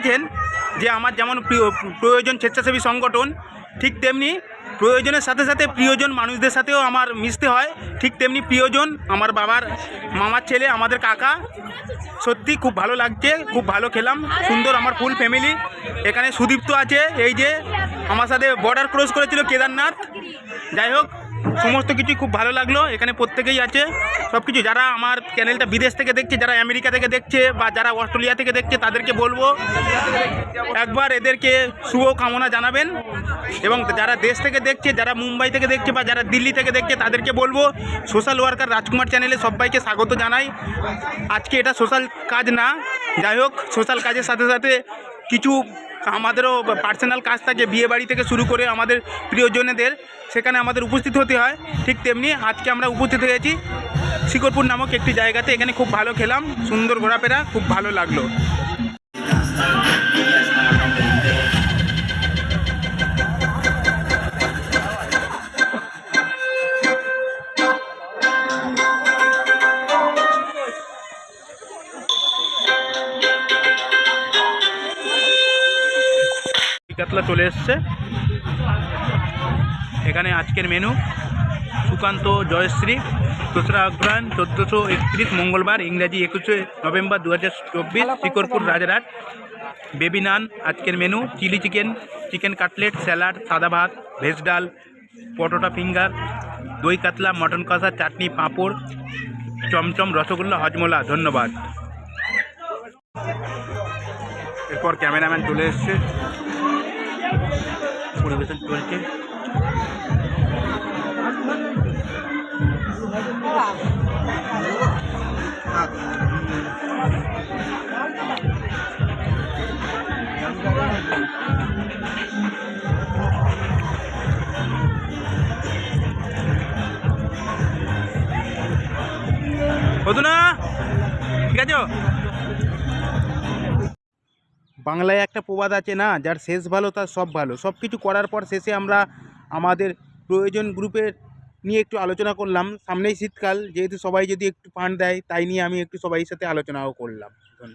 দেখেছেন যে আমার যেমন প্রিয়- প্রয়োজন স্বেচ্ছাসেবী সংগঠন, ঠিক তেমনি প্রয়োজনের সাথে সাথে প্রিয়জন মানুষদের সাথেও আমার মিশতে হয়, ঠিক তেমনি প্রিয়জন আমার বাবার, মামার ছেলে, আমাদের কাকা, সত্যি খুব ভালো লাগছে, খুব ভালো খেলাম, সুন্দর আমার ফুল ফ্যামিলি এখানে সুদীপ্ত আছে, এই যে আমার সাথে বর্ডার ক্রস করেছিল কেদারনাথ। যাই হোক সমস্ত কিছুই খুব ভালো লাগল, এখানে প্রত্যেকেই আছে। সব কিছু যারা আমার চ্যানেলটা বিদেশ থেকে দেখছে, যারা আমেরিকা থেকে দেখছে, বা যারা অস্ট্রেলিয়া থেকে দেখছে, তাদেরকে বলব, একবার এদেরকে শুভ কামনা জানাবেন। এবং যারা দেশ থেকে দেখছে, যারা মুম্বাই থেকে দেখছে, বা যারা দিল্লি থেকে দেখছে, তাদেরকে বলব সোশ্যাল ওয়ার্কার রাজকুমার চ্যানেলে সবাইকে স্বাগত জানাই। আজকে এটা সোশ্যাল কাজ না, যাই হোক সোশ্যাল কাজের সাথে সাথে কিছু আমাদেরও পার্সোনাল কাজ থাকে, বিয়ে বাড়ি থেকে শুরু করে আমাদের প্রিয়জনেদের, সেখানে আমাদের উপস্থিত হতে হয়। ঠিক তেমনি আজকে আমরা উপস্থিত হয়েছি শিকরপুর নামক একটি জায়গাতে, এখানে খুব ভালো খেলাম, সুন্দর ঘোরাফেরা, খুব ভালো লাগল। কাতলা চলে এসছে। এখানে আজকের মেনু সুকান্ত জয়শ্রী দোসরা অগ্রহায়ণ চোদ্দোশো একত্রিশ মঙ্গলবার ইংরাজি একুশে নভেম্বর দু হাজার চব্বিশ শিকরপুর রাজারহাট। বেবি নান আজকের menu chilli chicken chicken cutlet salad সাদা ভাত ভেজ ডাল পটোটা ফিঙ্গার দই কাতলা মটন কষা চাটনি পাঁপড় চমচম রসগোল্লা হজমোলা ধন্যবাদ। এরপর ক্যামেরাম্যান চলে এসছে। পরিবেশন চলছে। হতো না ঠিক আছে? বাংলায় একটা প্রবাদ আছে না, যার শেষ ভালো, তার সব ভালো। সব কিছু করার পর শেষে আমরা আমাদের প্রয়োজন গ্রুপের নিয়ে একটু আলোচনা করলাম। সামনেই শীতকাল, যেহেতু সবাই যদি একটু ফান্ড দেয়, তাই নিয়ে আমি একটু সবাই সাথে আলোচনাও করলাম। ধন্যবাদ।